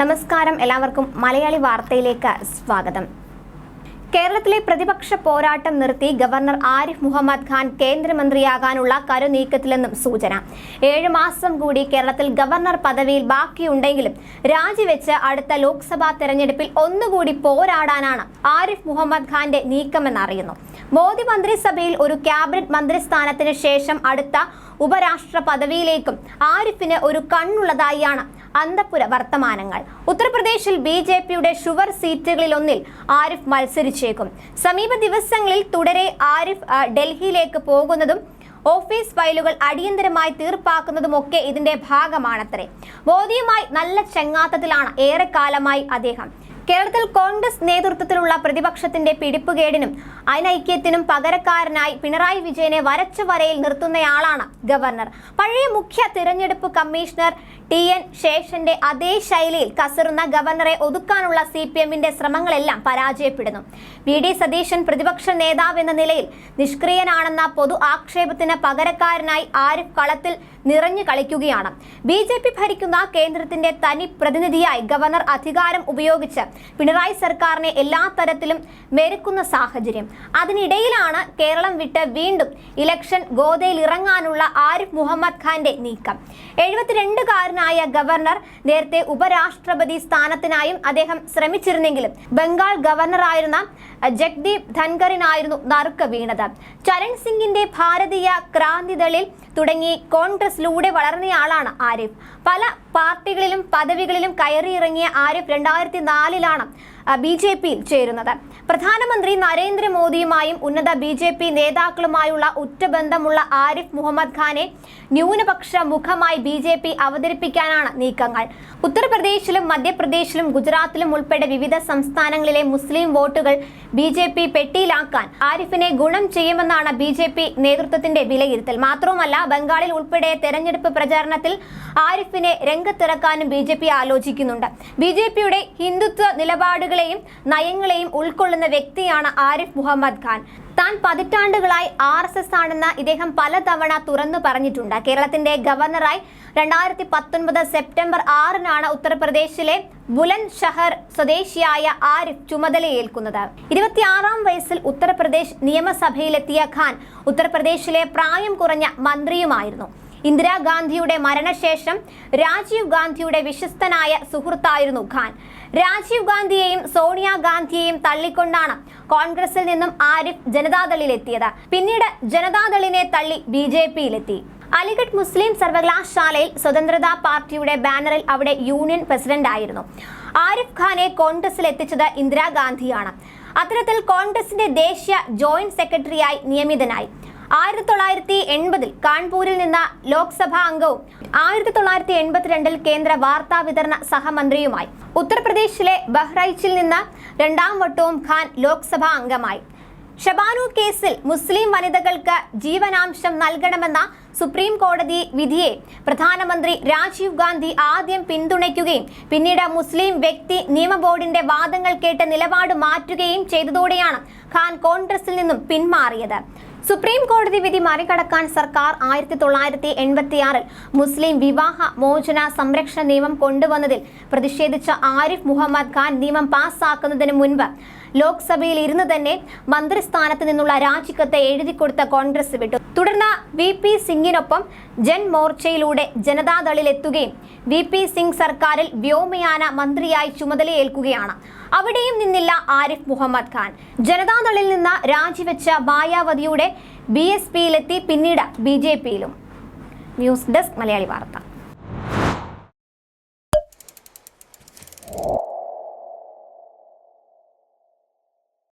നമസ്കാരം. എല്ലാവർക്കും മലയാളി വാർത്തയിലേക്ക് സ്വാഗതം. കേരളത്തിലെ പ്രതിപക്ഷ പോരാട്ടം നിർത്തി ഗവർണർ ആരിഫ് മുഹമ്മദ് ഖാൻ കേന്ദ്രമന്ത്രിയാകാനുള്ള കരുനീക്കത്തിലെന്നും സൂചന. ഏഴ് മാസം കൂടി കേരളത്തിൽ ഗവർണർ പദവിയിൽ ബാക്കിയുണ്ടെങ്കിലും രാജിവെച്ച് അടുത്ത ലോക്സഭാ തെരഞ്ഞെടുപ്പിൽ ഒന്നുകൂടി പോരാടാനാണ് ആരിഫ് മുഹമ്മദ് ഖാന്റെ നീക്കമെന്നറിയുന്നു. മോദി മന്ത്രിസഭയിൽ ഒരു ക്യാബിനറ്റ് മന്ത്രിസ്ഥാനത്തിന് ശേഷം അടുത്ത ഉപരാഷ്ട്ര പദവിയിലേക്കും ആരിഫിന് ഒരു കണ്ണുള്ളതായാണ് അന്തപുര വർത്തമാനങ്ങൾ. ഉത്തർപ്രദേശിൽ ബി ജെ പിയുടെ ഷുവർ സീറ്റുകളിലൊന്നിൽ ആരിഫ് മത്സരിച്ചേക്കും. സമീപ ദിവസങ്ങളിൽ തുടരെ ആരിഫ് ഡൽഹിയിലേക്ക് പോകുന്നതും ഓഫീസ് ഫയലുകൾ അടിയന്തരമായി തീർപ്പാക്കുന്നതുമൊക്കെ ഇതിന്റെ ഭാഗമാണത്രേ. മോദിയുമായി നല്ല ചെങ്ങാത്തത്തിലാണ് ഏറെക്കാലമായി അദ്ദേഹം. കേരളത്തിൽ കോൺഗ്രസ് നേതൃത്വത്തിലുള്ള പ്രതിപക്ഷത്തിന്റെ പിടിപ്പുകേടിനും അനൈക്യത്തിനും പകരക്കാരനായി പിണറായി വിജയനെ വരച്ച വരയിൽ നിർത്തുന്നയാളാണ് ഗവർണർ. പഴയ മുഖ്യ തിരഞ്ഞെടുപ്പ് കമ്മീഷണർ ടി. എൻ. ശേഷന്റെ അതേ ശൈലിയിൽ കസറുന്ന ഗവർണറെ ഒതുക്കാനുള്ള സി പി എമ്മിന്റെ ശ്രമങ്ങളെല്ലാം പരാജയപ്പെടുന്നു. വി. ഡി. സതീശൻ പ്രതിപക്ഷ നേതാവ് എന്ന നിലയിൽ നിഷ്ക്രിയനാണെന്ന പൊതു ആക്ഷേപത്തിന് പകരക്കാരനായി ആരിഫ് കളത്തിൽ നിറഞ്ഞു കളിക്കുകയാണ്. ബി. ജെ. പി ഭരിക്കുന്ന കേന്ദ്രത്തിന്റെ തനി പ്രതിനിധിയായി ഗവർണർ അധികാരം ഉപയോഗിച്ച് പിണറായി സർക്കാരിനെ എല്ലാ തരത്തിലും മെരുക്കുന്ന സാഹചര്യം. അതിനിടയിലാണ് കേരളം വിട്ട് വീണ്ടും ഇലക്ഷൻ ഗോതയിൽ ഇറങ്ങാനുള്ള ആരിഫ് മുഹമ്മദ് ഖാന്റെ നീക്കം. എഴുപത്തിരണ്ടുകാരനായ ഗവർണർ നേരത്തെ ഉപരാഷ്ട്രപതി സ്ഥാനത്തിനായും അദ്ദേഹം ശ്രമിച്ചിരുന്നെങ്കിലും ബംഗാൾ ഗവർണറായിരുന്ന ജഗ്ദീപ് ധൻഖറിനായിരുന്നു നറുക്ക് വീണത്. ചരൺ സിംഗിന്റെ ഭാരതീയ ക്രാന്തിദളിൽ തുടങ്ങി കോൺഗ്രസിലൂടെ വളർന്നയാളാണ് ആരിഫ്. പല പാർട്ടികളിലും പദവികളിലും കയറിയിറങ്ങിയ ആരിഫ് രണ്ടായിരത്തി നാലിലാണ് ബി ജെ പിയിൽ ചേരുന്നത്. പ്രധാനമന്ത്രി നരേന്ദ്രമോദിയുമായും ഉന്നത ബി ജെ പി നേതാക്കളുമായുള്ള ഉറ്റബന്ധമുള്ള ആരിഫ് മുഹമ്മദ് ഖാനെ ന്യൂനപക്ഷ മുഖമായി ബി ജെ പി അവതരിപ്പിക്കാനാണ് നീക്കങ്ങൾ. ഉത്തർപ്രദേശിലും മധ്യപ്രദേശിലും ഗുജറാത്തിലും ഉൾപ്പെടെ വിവിധ സംസ്ഥാനങ്ങളിലെ മുസ്ലിം വോട്ടുകൾ ബി ജെ പി പെട്ടിയിലാക്കാൻ ആരിഫിനെ ഗുണം ചെയ്യുമെന്നാണ് ബി ജെ പി നേതൃത്വത്തിന്റെ വിലയിരുത്തൽ. മാത്രവുമല്ല ബംഗാളിൽ ഉൾപ്പെടെ തെരഞ്ഞെടുപ്പ് പ്രചാരണത്തിൽ ആരിഫിനെ രംഗത്തിറക്കാനും ബി ജെ പി ആലോചിക്കുന്നുണ്ട്. ബി ജെ പിയുടെ ഹിന്ദുത്വ നിലപാടുകളെയും നയങ്ങളെയും ഉൾക്കൊള്ളുന്ന വ്യക്തിയാണ് ആരിഫ് മുഹമ്മദ് ഖാൻ. താൻ പതിറ്റാണ്ടുകളായി ആർ എസ് എസ് ആണെന്ന് ഇദ്ദേഹം പലതവണ തുറന്നു പറഞ്ഞിട്ടുണ്ട്. കേരളത്തിന്റെ ഗവർണറായി രണ്ടായിരത്തി പത്തൊൻപത് സെപ്റ്റംബർ ആറിനാണ് ഉത്തർപ്രദേശിലെ ബുലന്ദ് ഷഹർ സ്വദേശിയായ ആരിഫ് ചുമതലയേൽക്കുന്നത്. ഇരുപത്തിയാറാം വയസ്സിൽ ഉത്തർപ്രദേശ് നിയമസഭയിലെത്തിയ ഖാൻ ഉത്തർപ്രദേശിലെ പ്രായം കുറഞ്ഞ മന്ത്രിയുമായിരുന്നു. ഇന്ദിരാഗാന്ധിയുടെ മരണശേഷം രാജീവ് ഗാന്ധിയുടെ വിശ്വസ്തനായ സുഹൃത്തായിരുന്നു ഖാൻ. രാജീവ് ഗാന്ധിയെയും സോണിയാഗാന്ധിയെയും തള്ളിക്കൊണ്ടാണ് കോൺഗ്രസിൽ നിന്നും ആരിഫ് ജനതാദളിലെത്തിയത്. പിന്നീട് ജനതാദളിനെ തള്ളി ബി ജെ പിയിലെത്തി. അലിഗഡ് മുസ്ലിം സർവകലാശാലയിൽ സ്വതന്ത്രതാ പാർട്ടിയുടെ ബാനറിൽ അവിടെ യൂണിയൻ പ്രസിഡന്റ് ആയിരുന്നു. ആരിഫ് ഖാനെ കോൺഗ്രസിൽ എത്തിച്ചത് ഇന്ദിരാഗാന്ധിയാണ്. അത്തരത്തിൽ കോൺഗ്രസിന്റെ ദേശീയ ജോയിന്റ് സെക്രട്ടറിയായി നിയമിതനായി. ആയിരത്തി തൊള്ളായിരത്തി എൺപതിൽ കാൺപൂരിൽ നിന്ന് ലോക്സഭാ അംഗവും ആയിരത്തി തൊള്ളായിരത്തി എൺപത്തിരണ്ടിൽ കേന്ദ്ര വാർത്താ വിതരണ സഹമന്ത്രിയുമായി ഉത്തർപ്രദേശിലെ ബഹ്റൈച്ചിൽ നിന്ന് രണ്ടാം വട്ടവും ഖാൻ ലോക്സഭാ അംഗമായി. ഷബാനു കേസിൽ മുസ്ലിം വനിതകൾക്ക് ജീവനാംശം നൽകണമെന്ന സുപ്രീം കോടതി വിധിയെ പ്രധാനമന്ത്രി രാജീവ് ഗാന്ധി ആദ്യം പിന്തുണയ്ക്കുകയും പിന്നീട് മുസ്ലിം വ്യക്തി നിയമ ബോർഡിന്റെ വാദങ്ങൾ കേട്ട് നിലപാട് മാറ്റുകയും ചെയ്തതോടെയാണ് ഖാൻ കോൺഗ്രസിൽ നിന്നും പിന്മാറിയത്. സുപ്രീം കോടതി വിധി മറികടക്കാൻ സർക്കാർ ആയിരത്തി തൊള്ളായിരത്തി എൺപത്തിയാറിൽ മുസ്ലിം വിവാഹ മോചന സംരക്ഷണ നിയമം കൊണ്ടുവന്നതിൽ പ്രതിഷേധിച്ച ആരിഫ് മുഹമ്മദ് ഖാൻ നിയമം പാസ്സാക്കുന്നതിന് മുൻപ് ലോക്സഭയിൽ ഇരുന്ന് തന്നെ മന്ത്രിസ്ഥാനത്ത് നിന്നുള്ള രാജിക്കത്ത് എഴുതി കൊടുത്ത കോൺഗ്രസ് വിട്ടു. തുടർന്ന് വി പി സിംഗിനൊപ്പം ജൻ മോർച്ചയിലൂടെ ജനതാദളിലെത്തുകയും വി പി സിംഗ് സർക്കാരിൽ വ്യോമയാന മന്ത്രിയായി ചുമതലയേൽക്കുകയാണ്. അവിടെയും നിന്നില്ല ആരിഫ് മുഹമ്മദ് ഖാൻ. ജനതാദളിൽ നിന്ന് രാജിവെച്ച മായാവതിയുടെ ബി എസ് പിയിലെത്തി പിന്നീട് ബി ജെ പിയിലും. ന്യൂസ് ഡെസ്ക് മലയാളി വാർത്ത.